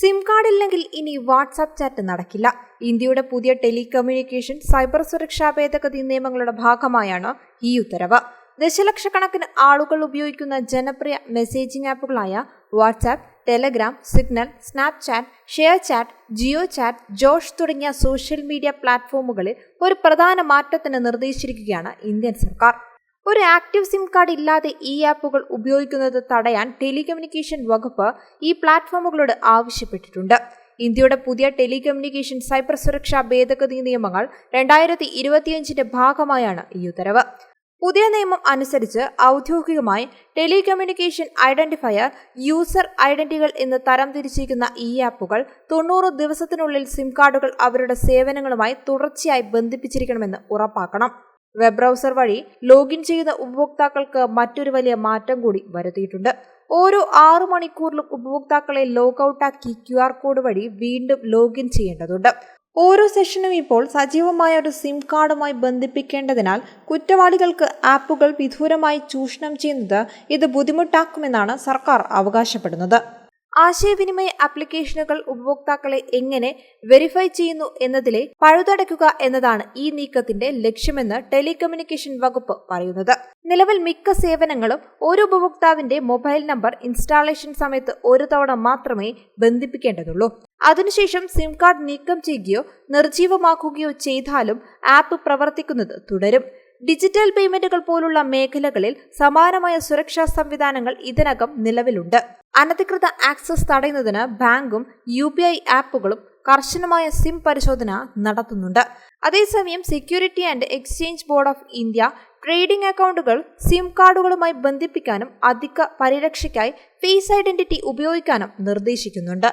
SIM card ഇല്ലെങ്കിൽ ഇനി WhatsApp chat നടക്കില്ല. ഇന്ത്യയുടെ പുതിയ ടെലികമ്മ്യൂണിക്കേഷൻ സൈബർ സുരക്ഷാ ഭേദഗതി നിയമങ്ങളുടെ ഭാഗമായാണ് ഈ ഉത്തരവ്. ദശലക്ഷക്കണക്കിന് ആളുകൾ ഉപയോഗിക്കുന്ന ജനപ്രിയ messaging ആപ്പുകളായ WhatsApp Telegram Signal Snapchat ShareChat JioChat Josh തുടങ്ങിയ സോഷ്യൽ മീഡിയ പ്ലാറ്റ്ഫോമുകളിൽ ഒരു പ്രധാന മാറ്റത്തിന് നിർദ്ദേശിച്ചിരിക്കുകയാണ് ഇന്ത്യൻ സർക്കാർ. ഒരു ആക്റ്റീവ് സിം കാർഡ് ഇല്ലാതെ ഈ ആപ്പുകൾ ഉപയോഗിക്കുന്നത് തടയാൻ ടെലികമ്മ്യൂണിക്കേഷൻ വകുപ്പ് ഈ പ്ലാറ്റ്ഫോമുകളോട് ആവശ്യപ്പെട്ടിട്ടുണ്ട്. ഇന്ത്യയുടെ പുതിയ ടെലികമ്മ്യൂണിക്കേഷൻ സൈബർ സുരക്ഷാ ഭേദഗതി നിയമങ്ങൾ രണ്ടായിരത്തി ഇരുപത്തിയഞ്ചിന്റെ ഭാഗമായാണ് ഈ ഉത്തരവ്. പുതിയ നിയമം അനുസരിച്ച് ഔദ്യോഗികമായി ടെലികമ്മ്യൂണിക്കേഷൻ ഐഡന്റിഫയർ യൂസർ ഐഡന്റികൾ എന്ന് തരംതിരിച്ചിരിക്കുന്ന ഈ ആപ്പുകൾ തൊണ്ണൂറ് ദിവസത്തിനുള്ളിൽ സിം കാർഡുകൾ അവരുടെ സേവനങ്ങളുമായി തുടർച്ചയായി ബന്ധിപ്പിച്ചിരിക്കണമെന്ന് ഉറപ്പാക്കണം. വെബ് ബ്രൗസർ വഴി ലോഗിൻ ചെയ്യുന്ന ഉപഭോക്താക്കൾക്ക് മറ്റൊരു വലിയ മാറ്റം കൂടി വരുത്തിയിട്ടുണ്ട്. ഓരോ ആറു മണിക്കൂറിലും ഉപഭോക്താക്കളെ ലോഗൌട്ടാക്കി ക്യു ആർ കോഡ് വഴി വീണ്ടും ലോഗിൻ ചെയ്യേണ്ടതുണ്ട്. ഓരോ സെഷനും ഇപ്പോൾ സജീവമായ ഒരു സിം കാർഡുമായി ബന്ധിപ്പിക്കേണ്ടതിനാൽ കുറ്റവാളികൾക്ക് ആപ്പുകൾ വിദൂരമായി ചൂഷണം ചെയ്യുന്നത് ഇത് ബുദ്ധിമുട്ടാക്കുമെന്നാണ് സർക്കാർ അവകാശപ്പെടുന്നത്. ആശയവിനിമയ ആപ്ലിക്കേഷനുകൾ ഉപഭോക്താക്കളെ എങ്ങനെ വെരിഫൈ ചെയ്യുന്നു എന്നതിലെ പഴുതടയ്ക്കുക എന്നതാണ് ഈ നീക്കത്തിന്റെ ലക്ഷ്യമെന്ന് ടെലികമ്മ്യൂണിക്കേഷൻ വകുപ്പ് പറയുന്നത്. നിലവിൽ മിക്ക സേവനങ്ങളും ഒരു ഉപഭോക്താവിന്റെ മൊബൈൽ നമ്പർ ഇൻസ്റ്റാളേഷൻ സമയത്ത് ഒരു തവണ മാത്രമേ ബന്ധിപ്പിക്കേണ്ടതുള്ളൂ. അതിനുശേഷം സിം കാർഡ് നീക്കം ചെയ്യുകയോ നിർജീവമാക്കുകയോ ചെയ്താലും ആപ്പ് പ്രവർത്തിക്കുന്നത് തുടരും. ഡിജിറ്റൽ പേയ്മെന്റുകൾ പോലുള്ള മേഖലകളിൽ സമാനമായ സുരക്ഷാ സംവിധാനങ്ങൾ ഇതിനകം നിലവിലുണ്ട്. അനധികൃത ആക്സസ് തടയുന്നതിന് ബാങ്കും യു ആപ്പുകളും കർശനമായ സിം പരിശോധന നടത്തുന്നുണ്ട്. അതേസമയം security and exchange board of India trading അക്കൗണ്ടുകൾ സിം കാർഡുകളുമായി ബന്ധിപ്പിക്കാനും അധിക പരിരക്ഷയ്ക്കായി ഫേസ് ഐഡന്റിറ്റി ഉപയോഗിക്കാനും നിർദ്ദേശിക്കുന്നുണ്ട്.